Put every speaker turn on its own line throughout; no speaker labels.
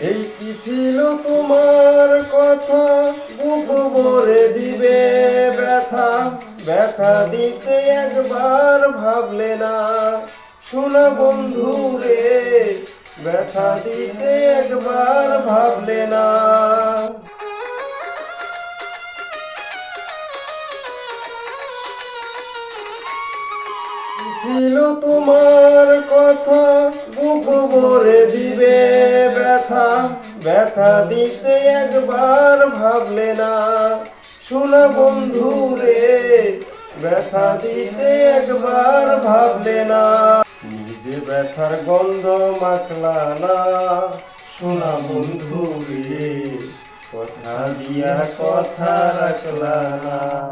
এই কি ছিল তোমার কথা? বুক ভরে দিবে ব্যথা। ব্যথা দিতে একবার ভাবলে না। শোনা বন্ধু রে, ব্যথা দিতে একবার ভাবলে না। ছিল তোমার কথা, বুক ভরে দিবে ব্যথা। ব্যথা দিতে একবার ভাবলে না। শোনা বন্ধু রে ব্যথা দিতে একবার ভাবলে না। নিজে ব্যথার গন্ধ মাখলা না। শোনা বন্ধু রে কথা দিয়া কথা রাখলা না।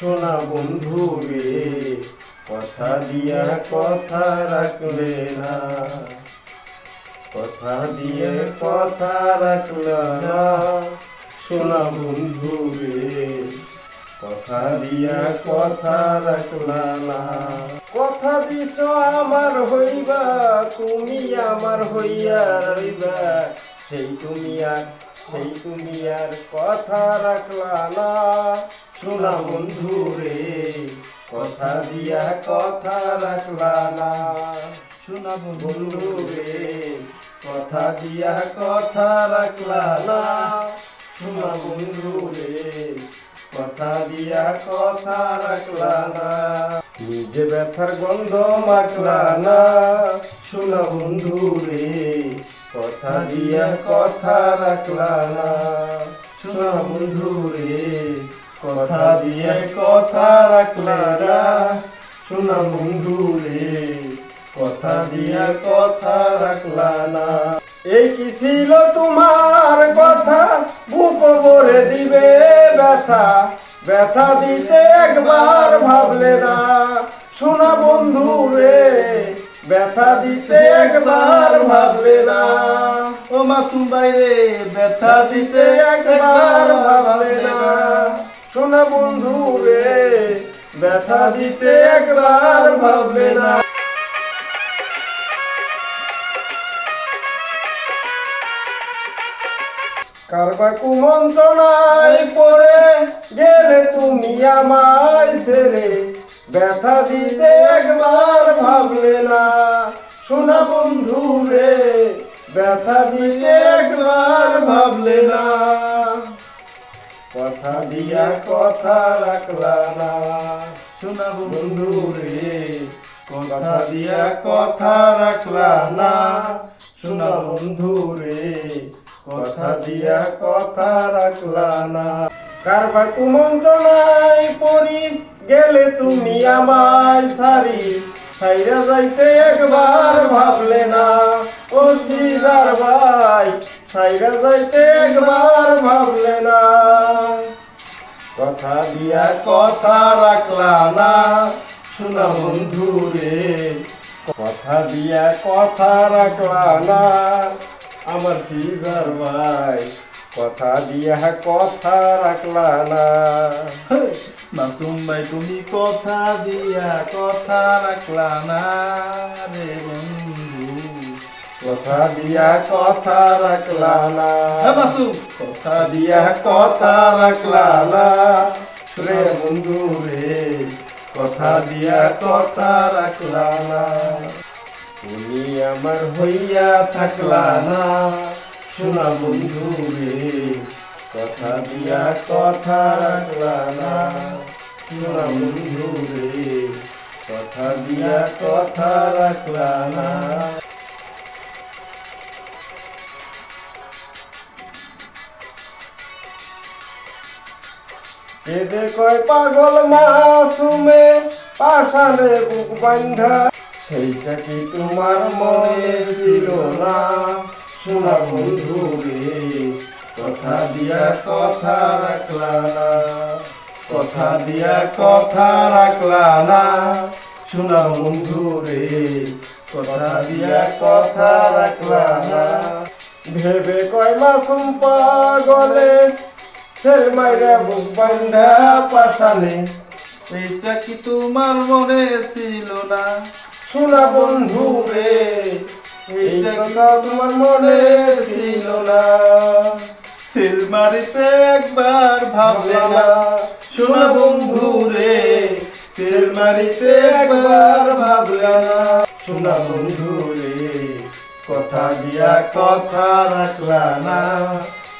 শোনা বন্ধু রে, কথা দিয়া কথা রাখলে না। কথা দিয়ে কথা রাখল না। শোনা বন্ধু রে, কথা দিয়া কথা রাখল না। কথা দিছ আমার হইবা, তুমি আমার হইয়া রইবা। সেই তুমি আর, সেই তুমি আর কথা রাখলা না। শোনা বন্ধু রে, কথা দিয়া কথা রাখলা না। শোনা বন্ধু রে, কথা দিয়া কথা রাখলা না। শোনা বন্ধু রে, কথা দিয়া কথা রাখলা না। নিজে ব্যথার গন্ধ মাখলা না। শোনা বন্ধু রে, কথা দিয়া কথা রাখলা না। শোনা বন্ধু রে কথা দিয়ে কথা রাখলা শোনা বন্ধু রে কথা দিয়া কথা রাখলা না। এই কি ছিল তোমার কথা? বুক ভরে দিবে ব্যথা। ব্যথা দিতে একবার ভাবলে না। শোনা বন্ধু রে ব্যথা দিতে একবার ভাবলে না।
ও মাসুম বাইরে ব্যথা দিতে
একবার ভাবলে না। শোনা বন্ধু রে, ব্যথা দিতে একবার ভাবলে না। কারবা পড়ে গেলে তুমি আমায় ছেড়ে, ব্যথা দিতে একবার ভাবলে না। শোনা বন্ধু রে, ব্যথা দিতে একবার ভাবলে না। কথা দিয়া কথা রাখলা না।
শোনা
বন্ধু রে কথা দিয়া কথা রাখলা না। শোনা বন্ধু রে কথা দিয়া কথা রাখলা না। কারবা কুমন্ত্রণায় পড়ি গেলে তুমি আমায় সারি। সাইরা যাইতে একবার ভাবলে না। ও সিজার ভাই সাইরা যাইতে একবার ভাবলে না। কথা দিয়া কথা রাখলা না। শোনা বন্ধু রে, কথা দিয়া কথা রাখলা না। আমার সিজার ভাই, কথা দিয়া কথা রাখলা না।
মাসুম ভাই, তুমি কথা দিয়া কথা রাখলা না রে বন্ধু।
কথা দিয়া কথা রাখলা না।
হ্যাঁ
কথা দিয়া কথা রাখলা না। রে বন্ধু রে কথা দিয়া কথা রাখলা না। তুমি আমার হইয়া থাকলা না। শোনা বন্ধু রে কথা দিয়া কথা রাখলা না। শোনা বন্ধু রে কথা দিয়া কথা রাখলা না। কেঁদে কয় পাগল মাসুমে পাশানে বুক বান্ধা সেইটা কি তোমার মনে ছিল না? শোনা বন্ধু রে, কথা দিয়া কথা রাখলা না। কথা দিয়া কথা রাখলা না। শোনা বন্ধু রে, কথা দিয়া কথা রাখলা না। ভেবে কয় মাসুম পাগলে ছেল মাইরা বুক বান্ধা পাশানে।
এইটা কি তোমার মনে ছিল না?
শোনা বন্ধু রে এই কথা তোমার মনে ছিল না?
সিল মারিতে একবার ভাবলে না। শোনা বন্ধু রে মারিতে একবার ভাবলে না।
শোনা বন্ধু রে কথা দিয়া কথা রাখলা না।